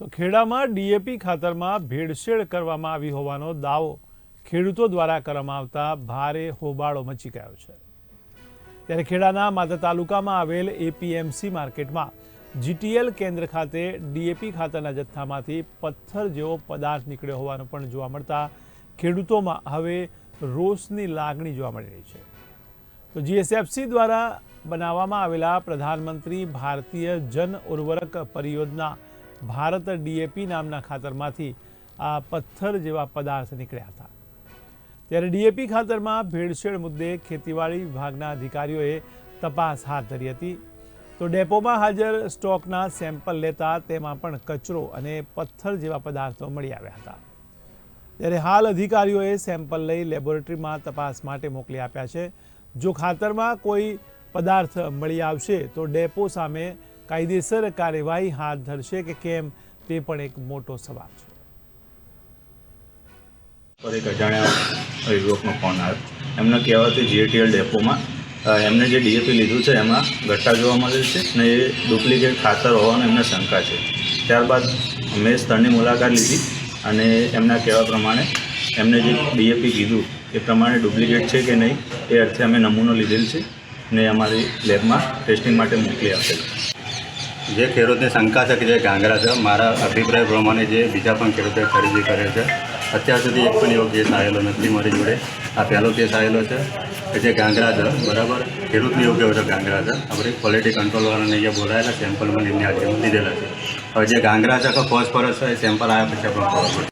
તો ખેડામાં ડીએપી ખાતરમાં ભેળસેળ કરવામાં આવી હોવાનો દાવો ખેડૂતો દ્વારા કરવામાં આવતા ભારે હોબાળો મચી ગયો છે. ત્યારે ખેડાના માતા તાલુકામાં આવેલ એપીએમસી માર્કેટમાં જીટીએલ કેન્દ્ર ખાતે ડીએપી ખાતરના જથ્થામાંથી પથ્થર જેવો પદાર્થ નીકળ્યો હોવાનું પણ જોવા મળતા ખેડૂતોમાં હવે રોષની લાગણી જોવા મળી રહી છે. તો જીએસએફસી દ્વારા બનાવવામાં આવેલા પ્રધાનમંત્રી ભારતીય જન ઉર્વરક પરિયોજના ભારત ડીએપી નામના ખાતરમાંથી આ પથ્થર જેવા પદાર્થ નીકળ્યા હતા. ત્યારે ડીએપી ખાતરમાં ભેળસેળ મુદ્દે ખેતીવાડી વિભાગના અધિકારીઓએ તપાસ હાથ ધરી હતી. તો ડેપોમાં હાજર સ્ટોકના સેમ્પલ લેતા તેમાં પણ કચરો અને પથ્થર જેવા પદાર્થો મળી આવ્યા હતા. ત્યારે હાલ અધિકારીઓએ સેમ્પલ લઈ લેબોરેટરીમાં તપાસ માટે મોકલી આપ્યા છે. જો ખાતરમાં કોઈ પદાર્થ મળી આવશે, તો ડેપો સામે કાયદેસર કાર્યવાહી હાથ ધરશે કે કેમ, તે પણ એક મોટો સવાલ છે. પર એક અજાણ્યા યુવકનો ફોન આવ્યો. એમને કહેવાથી જીએટીએલ ડેપોમાં એમને જે ડીએપી લીધું છે, એમાં ઘટ્ટા જોવા મળેલ છે અને એ ડુપ્લિકેટ ખાતર હોવાનો એમને શંકા છે. ત્યારબાદ મેં સ્થળની મુલાકાત લીધી અને એમના કહેવા પ્રમાણે એમને જે ડીએપી કીધું, એ પ્રમાણે ડુપ્લિકેટ છે કે નહીં, એ અર્થે અમે નમૂનો લીધેલ છે ને અમારી લેબમાં ટેસ્ટિંગ માટે મોકલી આપેલ જે ખેડૂતને શંકા છે કે જે ગાંગરા છે, મારા અભિપ્રાય પ્રમાણે જે બીજા પણ ખેડૂતોએ ખરીદી કરે છે, અત્યાર સુધી એક પણ એવો કેસ આવેલો નથી મારી જોડે. આ પહેલો કેસ આવેલો છે કે જે ઘાંઘરા છે, બરાબર? ખેડૂતને એવું કહેવું છે ઘાંઘરા છે. આપણે ક્વોલિટી કંટ્રોલવાળાને અહીંયા બોલાયેલા સેમ્પલમાં એમની હાજરીમાં લીધેલા છે. હવે જે ઘાંઘરા છે કે ફોસ્ફરસ છે, એ સેમ્પલ આવ્યા પછી આપણે ખબર